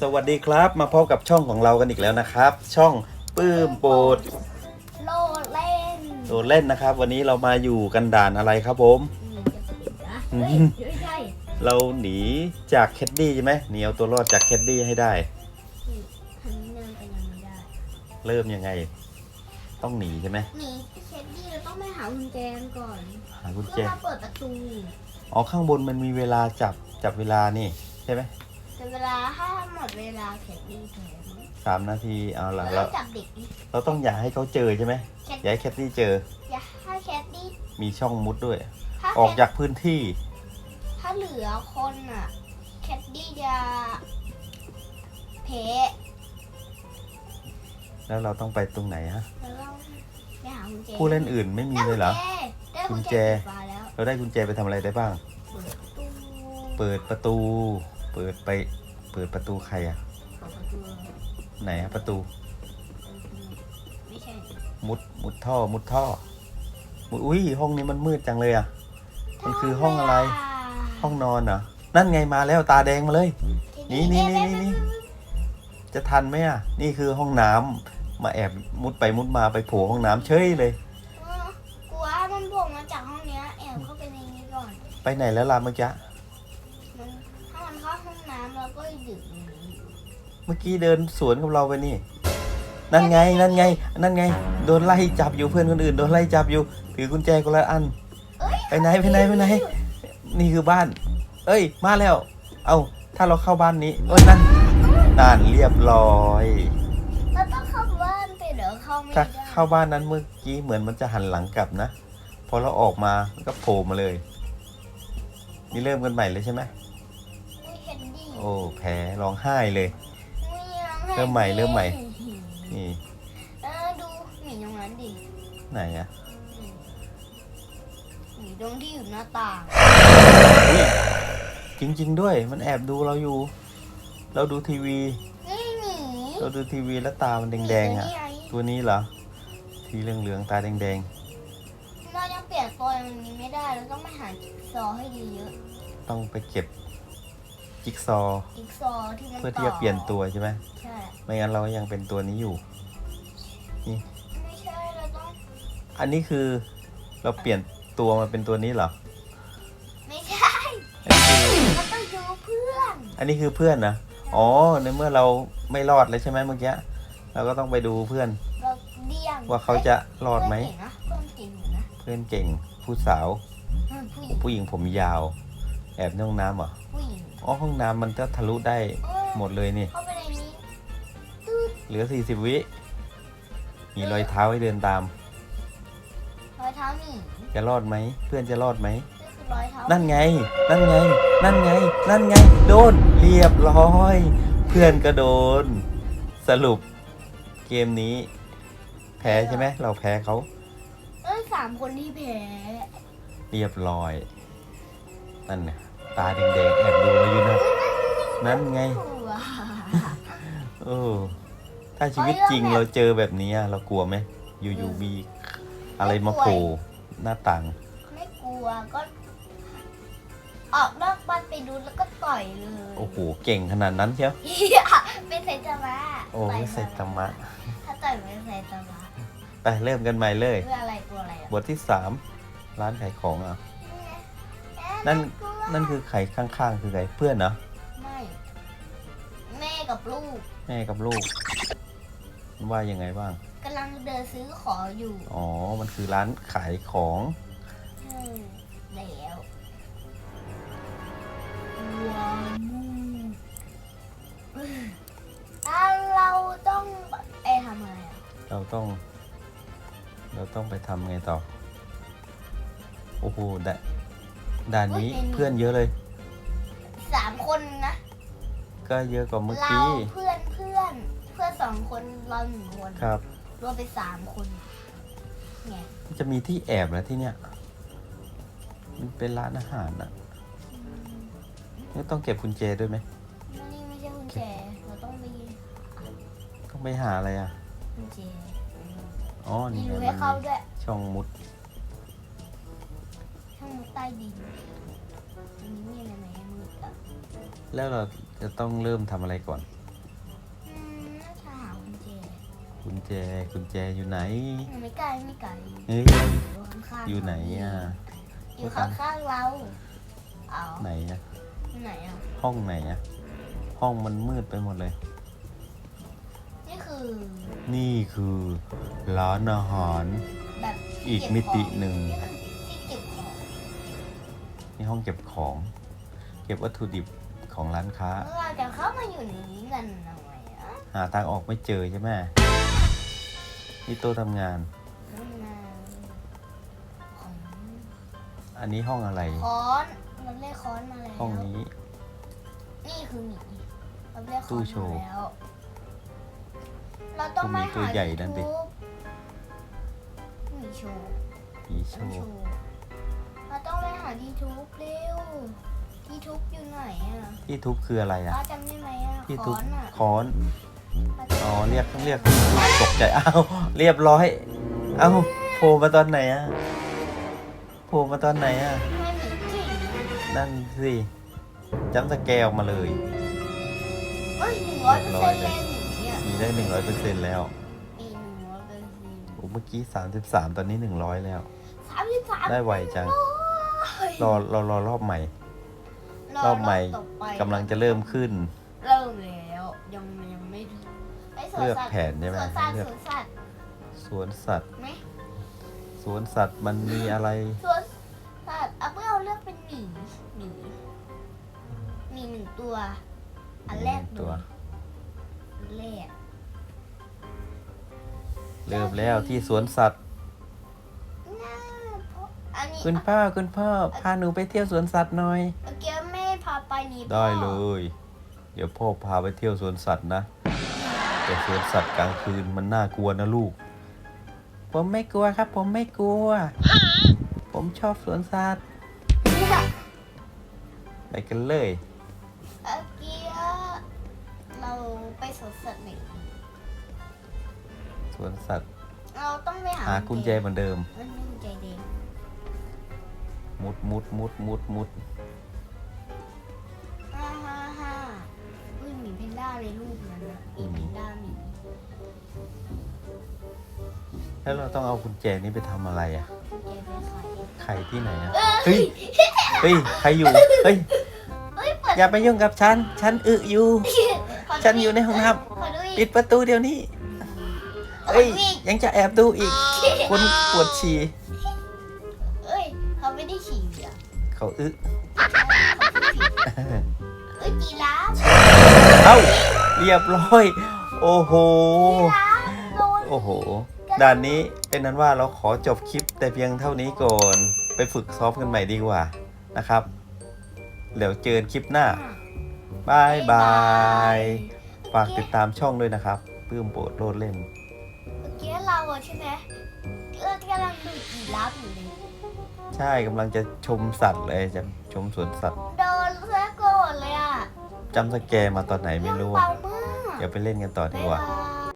สวัสดีครับมาพบกับช่องของเรากันอีกแล้วนะครับ ช่องปื้มโปรดโลดเล่นโดดเล่นนะครับ วันนี้เรามาอยู่กันด่านอะไรครับผม อืมจะสนุกนะเฮ้ยไม่ใช่เราหนีจากแคดดี้ใช่ไหมหนีเอาตัวรอดจากแคดดี้ให้ได้ ทำนี้ยังไปยังไม่ได้เริ่มยังไง ต้องหนีใช่ไหมหนีเช็ดดี้เราต้องไปหากุญแจก่อนหากุญแจเพื่อมาเปิดประตูอ๋อข้างบนมันมีเวลาจับจับเวลานี่ใช่ไหมแต่ เวลาถ้าหมดเวลาเช็ดดี้แพ้สามนาทีเอาละแล้เราวจับเด็กดิ เราต้องอย่าให้เขาเจอใช่ไหมแคทอย่าให้แคดดี้เจอ อย่าถ้าแคทดี้มีช่องมุดด้วย ถ้าออกแคทจากพื้นที่ ถ้าเหลือคนอะ แคทดี้จะแพ้แล้วเราต้องไปตรงไหนฮะ แล้วเราไปหากุญแจผู้เล่นอื่นไม่มีเลยเหรอ ได้กุญกุญแจแจ ได้กุญแจสีฟ้าแล้วเราได้กุญแจไปทำอะไรได้บ้างเปิดประตูเปิดประตู เปิดไป เปิดประตูใครอะเปิดประตูไหนอะประตู ไม่ใช่ มุด มุดท่อ มุดท่อมุดอุ้ยห้องนี้มันมืดจังเลยอะมันคือห้องอะไร ห้องนอนเหรอนั่นไงมาแล้วตาแดงมาเลย นี่นี่นี่นี่นี่จะทันไหมอะนี่คือห้องน้ำมาแอบมุดไปมุดมาไปโผล่ห้องน้ำเฉยเลยเออกลัวมันโผล่มาจากห้องเนี้ยแอบเข้าไปในนี้ก่อน ไปไหนแล้วล่ะเมื่อกี้ มันถ้ามันเข้าห้องน้ำแล้วก็ดึกอย่างนี้ เมื่อกี้เดินสวนกับเราไปนี่ นั่นไง นั่นไง นั่นไง โดนไล่จับอยู่เพื่อนคนอื่น โดนไล่จับอยู่ ถือกุญแจคนละอันเอ้ยไปไหนไปไหนไปไหน นี่คือบ้าน เอ้ย มาแล้ว เอาถ้าเราเข้าบ้านนี้เอ้ยนั่นนั่นเรียบร้อย เราต้องเข้าบ้านไปเดี๋ยวเข้าไม่ถ้าได้เข้าบ้านนั้นเมื่อกี้เหมือนมันจะหันหลังกลับนะ พอเราออกมาก็โผล่มาเลย นี่เริ่มกันใหม่เลยใช่ไหม ไม่เห็นดีโอ้แพ้ร้องไห้เลยไม่ยัง เริ่มใหม่เริ่มใหม่นี่เออดูหมีตรงนั้นดิไหนอะหมีตรงที่อยู่หน้าต่างอุ๊ยจริง ๆ ด้วยมันแอบดูเราอยู่ เราดูทีวี นี่หมีเราดูทีวีแล้วตามันแดงๆอะหมีตัวนี้ไตัวนี้เหรอทีเหลืองๆตาแดงเรายังเปลี่ยนตัวมันนี้ไม่ได้เราต้องไปหาจิ๊กซอว์ให้เยอะๆต้องไปเก็บ จิ๊กซอว์ๆจิ๊กซอว์ที่มันเพื่อที่จะเปลี่ยนตัวใช่ไหมใช่ไม่งั้นเรายังเป็นตัวนี้อยู่ไม่ใช่เราต้องอันนี้คือเราเปลี่ยนตัวมาเป็นตัวนี้เหรอ ไม่ใช่อันนี้คือเราต้องดูเพื่อนอันนี้คือเพื่อนนะอ๋อ ในเมื่อเราไม่รอดเลยใช่ไหมเมื่อกี้ เราก็ต้องไปดูเพื่อนเราเลี่ยงว่าเขาจะรอดไหม เพื่อนเก่งนะเพื่อนเก่งอยู่นะเพื่อนเก่งผู้สาว เพื่อนผู้หญิงผู้หญิงผมยาว แอบในห้องน้ำเหรอผู้หญิง อ๋อห้องน้ำมันก็ทะลุได้เออหมดเลยนี่ เข้าไปในนี้ตืดเหลือ 40 วิ มีรอยเท้าให้เดินตาม รอยเท้าหนีจะรอดไหม เพื่อนจะรอดไหม นี่คือรอยเท้านั่นไง นั่นไง นั่นไง นั่นไง โดน เรียบร้อย เพื่อนก็โดน สรุปเกมนี้ แพ้ใช่ไหม เราแพ้เขา เอ้ยสามคนที่แพ้ เรียบร้อย นั่นไง ตาแดงๆแอบดูเราอยู่นะนั่นไงกลัวเออ ถ้าชีวิตจริงเราเจอแบบนี้อะเรากลัวไหมอยู่ๆมีอะไรมาโผล่หน้าต่าง ไม่กลัวก็ ออกนอกบ้านไปดูแล้วก็ต่อยเลย โอ้โห เก่งขนาดนั้นเชียวเป็นไซตามะโอ้ยใส่ตามะ ถ้าต่อยเป็นไซตามะไปเริ่มกันใหม่เลย เพื่ออะไรตัวอะไรอะบทที่สามร้านขายของอะ นั่นนั่นคือไข่ข้างๆ คือไข่เพื่อนเหรอไม่ แม่กับลูกแม่กับลูก ว่ายังไงบ้าง กำลังเดินซื้อของอยู่อ๋อ มันคือร้านขายของอืมแล้วว้าวอะเราต้องไปทำอะไรอะเราต้อง เราต้องไปทำไงต่อ โอ้โหด่า ด่านนี้เพื่อนเยอะเลย สามคนนะ ก็เยอะกว่าเมื่อเรากี้เพื่อนเพื่อนเพื่อนสองคนเราหนึ่งคนครับ รวมเป็นสามคนไงจะมีที่แอบแล้วที่เนี้ยมันเป็นร้านอาหารอะนี่ต้องเก็บกุญแจด้วยไหมนี่ไม่ใช่กุญแจเราต้องมีต้องไปหาอะไรอะกุญแจอ๋อมีนี่ไงรูมัให้นเข้ามีด้วยช่องมุด มุใต้ดินตรงนี้มีอะไรให้มืดอะแล้วเราจะต้องเริ่มทำอะไรก่อน อืมน่าจหาคุณเจคุณแจคุณแจอยู่ไหนหนูไม่ไกลไม่ไกลเอ้ยอยู่ข้างๆอยู่ไหนอะ อยู่ข้างๆเราเอาไหนอะไหนอะ ห้องไหนอะ ห้องมันมืดไปหมดเลย นี่คือนี่คือร้านอาหารแบบอีกมิติหนึ่ง นี่ห้องเก็บของ เก็บวัตถุดิบของร้านค้าแล้วเราจะเข้ามาอยู่ในนี้กันทำไมอะหาทางออกไม่เจอใช่ไหมนี่โต๊ะทำงานนั่นนะของอันนี้ห้องอะไร ค้อนเราเรียกค้อนมาแล้ว ห้องนี้ นี่คือหมีเราเรียกค้ตู้อนโชว์มาแล้ว เราต้องไปตู้หมีตัวหาใหญ่นั่นดิทูบหมีโชว์ผีโชต้องโชว์ว์ ที่ทุบเร็วที่ทุบอยู่ไหนอะที่ทุบคืออะไรอะป้าจำได้ไหมอะที่ค้ทุอบนอะค้อนป้าจำอ๋อเรียกเรียกที่ทุบตกใจอ้าวเรียบร้อยเอ้าโผล่มาตอนไหนอะโผล่มาตอนไหนอะทำไมหมีเก่งอะนั่นสิจำสแกลออกมาเลยเอ้ยหนึ่งร้อยเปอร์เซ็นต์เลยหมีอะมีได้หนึ่งร้อยเปอร์เซ็นต์แล้วมีหนึ่งร้อยเปอร์เซ็นต์โอ้เมื่อกี้สามสิบสามตอนนี้หนึ่งร้อยแล้ว สามสิบสามได้ไวจัง รอรอรอรอบใหม่ รอบใหม่ต่อไปกำลังจะเริ่มขึ้น เริ่มแล้วยังยังไม่ถึงไอ้สวนเลือกสัตว์แผนใช่ไหมสวนสัตว์เลือกสวนสัตว์สวนสัตว์ไหมสวนสัตว์มันมีอะไร สวนสัตว์เอาเพื่อเอาเลือกเป็นหมีหมีหมีหนึ่งตัว อันแรกหนึ่งเลตัวยอันแรก เริ่มแล้วที่สวนสัตว์ คุณพ่อคุณพ่อพาหนูไปเที่ยวสวนสัตว์หน่อยเมื่อกี้แม่พาไปนี่พ่อได้เลย เดี๋ยวพ่อพาไปเที่ยวสวนสัตว์นะ แต่สวนสัตว์กลางคืนมันน่ากลัวนะลูก ผมไม่กลัวครับ ผมไม่กลัว ผมชอบสวนสัตว์เนี่ยไปกันเลยเมื่อกี้เราไปสวนสัตว์ไหนสวนสัตว์ เราต้องไปหาหากุญแจเหมือนเดิม มันไม่กุญแจแดง มุดมุดมุดมุดมุดฮ่าฮ่าฮ่าอุ้ยหมีแพนด้าในรูปนั้นนะหมีแพนด้าหมีแล้วเราต้องเอากุญแจนี้ไปทำอะไรอะกุญแจไปไขไข่ที่ไหนอะ เฮ้ย เฮ้ย ใครอยู่ เฮ้ยเฮ้ยเปิดอย่าไปยุ่งกับฉัน ฉันอึอยู่ ขดูฉันอยู่ในห้องน้ขอดูำอีปิกดประตูเดี๋ยวนี้เฮ้ย ยังจะแอบดูอีก คนปวดฉี่ เขาอึเขาพูดผิดเอ้ยจีราฟเอ้าเรียบร้อย โอ้โห จีราฟโดนโอ้โห ด่านนี้เป็นนั้นว่าเราขอจบคลิปแต่เพียงเท่านี้ก่อน ไปฝึกซ้อมกันใหม่ดีกว่านะครับ เดี๋ยวเจอกันคลิปหน้าบายบาย ฝากติดตามช่องด้วยนะครับปื้มโปรดโลดเล่นเมื่อกี้เรา อะใช่ไหมเรากำลังดูจีราฟอยู่เลยใช่กำลังจะชมสัตว์เลยจะชมสวนสัตว์โดนเสื้อโกรธเลยอะจำสแกร์มาตอนไหนไม่รู้เบาอะมากเดี๋ยวไปเล่นกันต่อดีบ๊ายกว่าบาย